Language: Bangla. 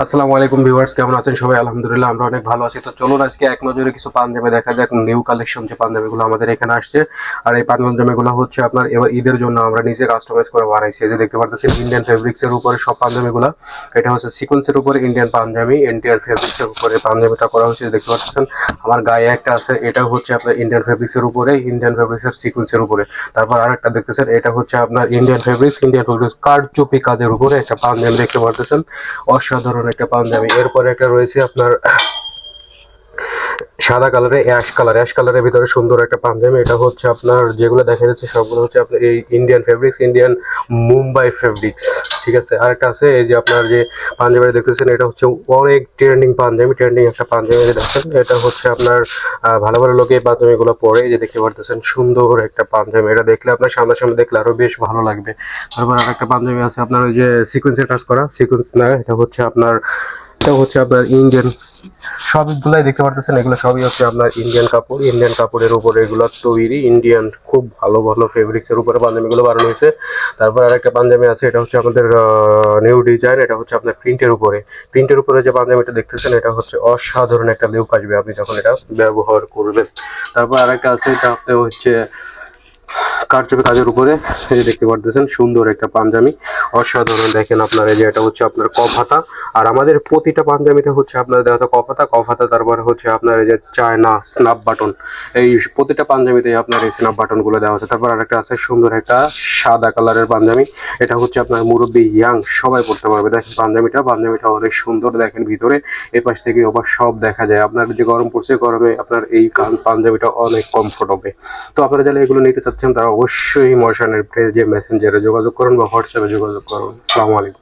আসসালামু আলাইকুম ভিউয়ার্স, কেমন আছেন সবাই? আলহামদুলিল্লাহ, আমরা অনেক ভালো আছি। তো চলুন আজকে এক নজরে কিছু পাঞ্জাবি দেখা যাক। নিউ কালেকশন যে পাঞ্জাবিগুলো আমাদের এখানে আসছে। আর এই পাঞ্জাবিগুলো হচ্ছে আপনার ঈদের জন্য আমরা নিজে কাস্টমাইজ করে বানাইছি। যে দেখতে পারতেছেন ইন্ডিয়ান ফেব্রিক্সের উপরে সব পাঞ্জাবিগুলো। এটা হচ্ছে সিকোয়েন্সের উপরে ইন্ডিয়ান পাঞ্জাবি ইন্ডিয়ান ফেব্রিক্স এর উপরে পাঞ্জাবিটা করা হচ্ছে দেখতে পাচ্ছেন আমার গায়ে একটা আছে, এটা হচ্ছে আপনার ইন্ডিয়ান ফেব্রিক্সের উপরে ইন্ডিয়ান ফেব্রিক্সের সিকোয়েন্সের উপরে। তারপর আরেকটা দেখতেছেন, এটা হচ্ছে আপনার ইন্ডিয়ান ফেব্রিক্স ইন্ডিয়ান ফেব্রিক্স কারচুপি কাজের উপরে একটা পাঞ্জাবি দেখতে পারতেছেন। অসাধারণ একটা পাঞ্জাবি। এরপরে একটা রয়েছে আপনার সাদা কালারে, অ্যাশ কালার। অ্যাশ কালারের ভিতরে সুন্দর একটা পাঞ্জাবি। এটা হচ্ছে আপনার যেগুলো দেখা যাচ্ছে সবগুলো হচ্ছে আপনার এই Indian fabrics Indian Mumbai fabrics ঠিক আছে? আরেকটা আছে, এই যে আপনার যে পাঞ্জাবি দেখতেছেন, এটা হচ্ছে অনেক ট্রেন্ডিং পাঞ্জাবি ট্রেন্ডিং একটা পাঞ্জাবি দেখছেন এটা হচ্ছে আপনার ভালো ভালো লোকে এই পাঞ্জাবিগুলো পরে যে দেখতে পারতেছেন, সুন্দর একটা পাঞ্জাবি। এটা দেখলে আপনার সামনাসামনি দেখলে আরও বেশ ভালো লাগবে। তারপর আরেকটা পাঞ্জাবি আছে, আপনার ওই যে সিকোয়েন্সের কাজ করা সিকোয়েন্স না, এটা হচ্ছে আপনার এটা হচ্ছে আপনার ইন্ডিয়ান সবগুলাই দেখতে পারতেছেন, এগুলো সবই হচ্ছে আপনার ইন্ডিয়ান কাপড়। ইন্ডিয়ান কাপড়ের উপরে এগুলো তৈরি ইন্ডিয়ান খুব ভালো ভালো ফেব্রিক্স এর উপরে পাঞ্জাবিগুলো বানানো হয়েছে। তারপর আরেকটা পাঞ্জাবি আছে, এটা হচ্ছে আমাদের নিউ ডিজাইন এটা হচ্ছে আপনার প্রিন্টের উপরে। প্রিন্টের উপরে যে পাঞ্জাবিটা দেখতেছেন, এটা হচ্ছে অসাধারণ একটা লুক আসবে, আপনি যখন এটা ব্যবহার করবেন। তারপর আরেকটা আছে, এটা আপনার হচ্ছে কারচুপি কাজের উপরে, এই দেখতে পারতেছেন, সুন্দর একটা পাঞ্জাবি। অসাধারণ দেখেন আপনার, এই যে এটা হচ্ছে আপনার কফাতা আর আমাদের প্রতিটা পাঞ্জাবিতে হচ্ছে আপনার দেখা যাচ্ছে কফাতা কফাতা, তারপর হচ্ছে আপনার এই যে চায়না স্ন্যাপ বাটন এই প্রতিটা পাঞ্জাবিতে আপনার এই স্ন্যাপ বাটনগুলো দেওয়া আছে। তারপর আরেকটা আছে সুন্দর একটা সাদা কালারের পাঞ্জাবি। এটা হচ্ছে আপনার মুরব্বী ইয়াং, সবাই পড়তে পারবে। দেখেন পাঞ্জাবিটা পাঞ্জাবিটা অনেক সুন্দর দেখেন ভিতরে। এ পাশ থেকে ওপাশ সব দেখা যায়। আপনার যে গরম পড়ছে, গরমে আপনার এই পাঞ্জাবিটা অনেক কমফোর্ট হবে তো আপনারা যারা এগুলো নিতে চাচ্ছেন, তারা অবশ্যই মশানের যে মেসেঞ্জারে যোগাযোগ করুন বা হোয়াটসঅ্যাপে যোগাযোগ করুন। আসসালামু আলাইকুম।